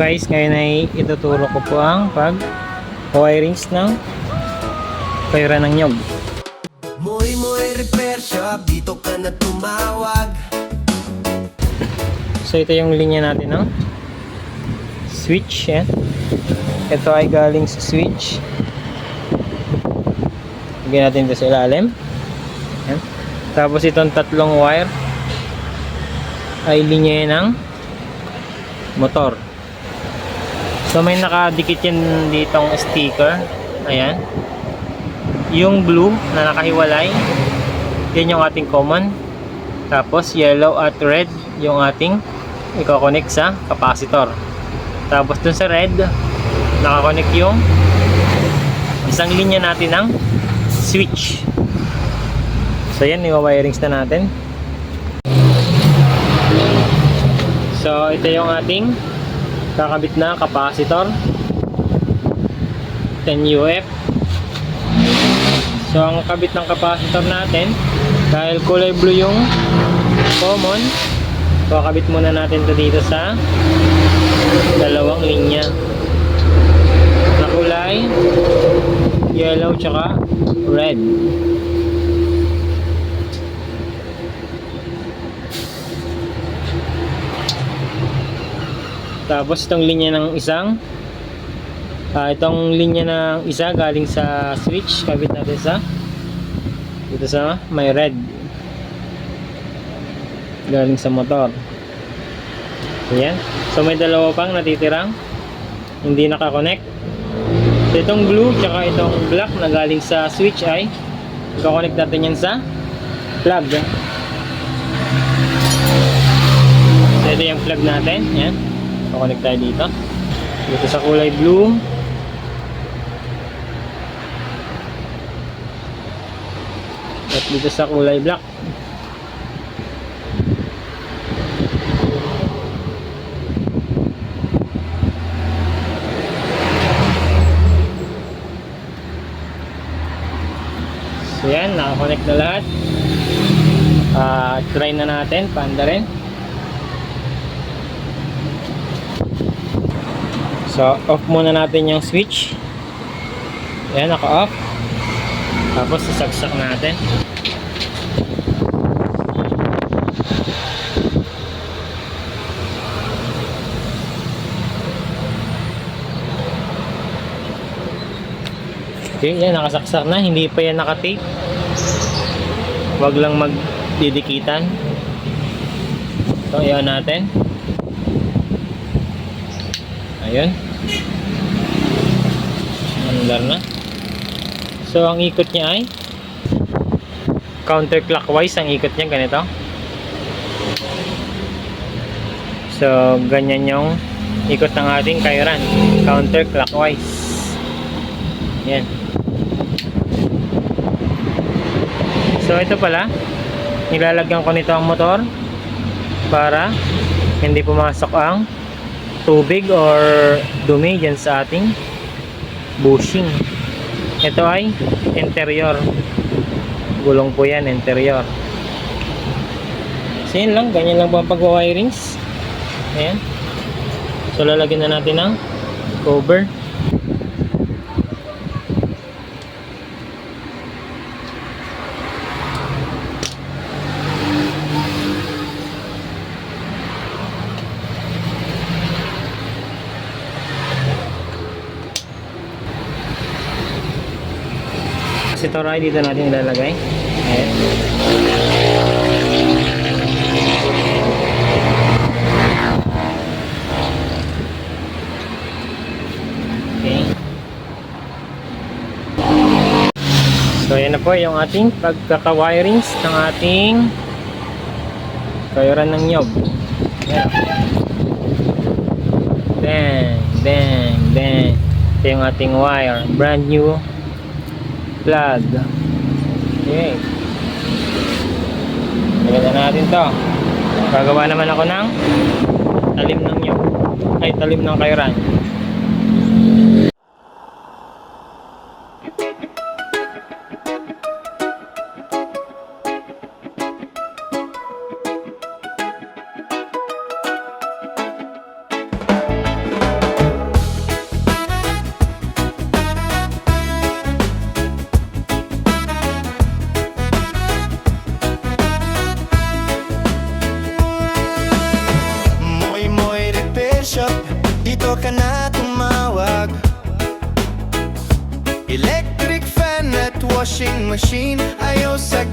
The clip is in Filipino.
guys, ngayon ay ituturo ko po ang pag wirings ng pera ng nyog. Moy Moy Repair Shop, dito ka na tumawag So ito yung linya natin ng switch. Yan. Ito ay galing sa switch. Lagyan natin ito sa ilalim. Yan. Tapos itong tatlong wire ay linya ng motor. So may nakadikit yan ditong sticker. Ayan. Yung blue na nakahiwalay, yan yung ating common. Tapos yellow at red yung ating i-connect sa capacitor. Tapos dun sa red, nakakonect yung isang linya natin ng switch. So yan, i-wirings na natin. So ito yung ating kakabit na capacitor. 10 UF. So ang kabit ng capacitor natin, dahil kulay blue yung common, so kabit muna natin to dito sa dalawang linya na kulay yellow tsaka red. Tapos itong linya ng isang ah, itong linya ng isa galing sa switch. Kabit natin sa dito sa may red. Galing sa motor. Ayan. So may dalawa pang natitirang hindi nakakonect. So itong blue tsaka itong black na galing sa switch ay ikakonect natin yan sa plug. So ito yung plug natin. Yan ikakonect tayo dito. Dito sa kulay blue. At dito sa kulay black. So yan nakakonect na lahat. Ah, try na natin panda rin so off muna natin yung switch yan naka off tapos sasagsak natin. Okay, yan nakasaksak na, hindi pa yan nakatape. Huwag lang magdidikitan. So, ayan natin. Ayun. Andar na. So, ang ikot niya ay counterclockwise ang ikot niya ganito. So, ganyan yung ikot ng ating kairan. Counterclockwise. Yan. So, ito pala. Nilalagyan ko nito ang motor para hindi pumasok ang tubig or dumi dyan sa ating bushing. Ito ay interior. Gulong po yan, interior. So lang, ganyan lang po ang pag-wirings. Ayan. So lalagyan na natin ng cover. Ito rin dito natin ilalagay. Ayan. So ayan na po yung ating pagkaka-wirings ng ating kayuran ng nyog. Ayan. Bang, bang, bang. Ito yung ating wire. Brand new plug. Okay. Lagyan na natin to. Gagawa naman ako ng talim ng nyog. Ay, talim ng kairan. gusto ka na tumawag. Electric fan at washing machine Ayaw sa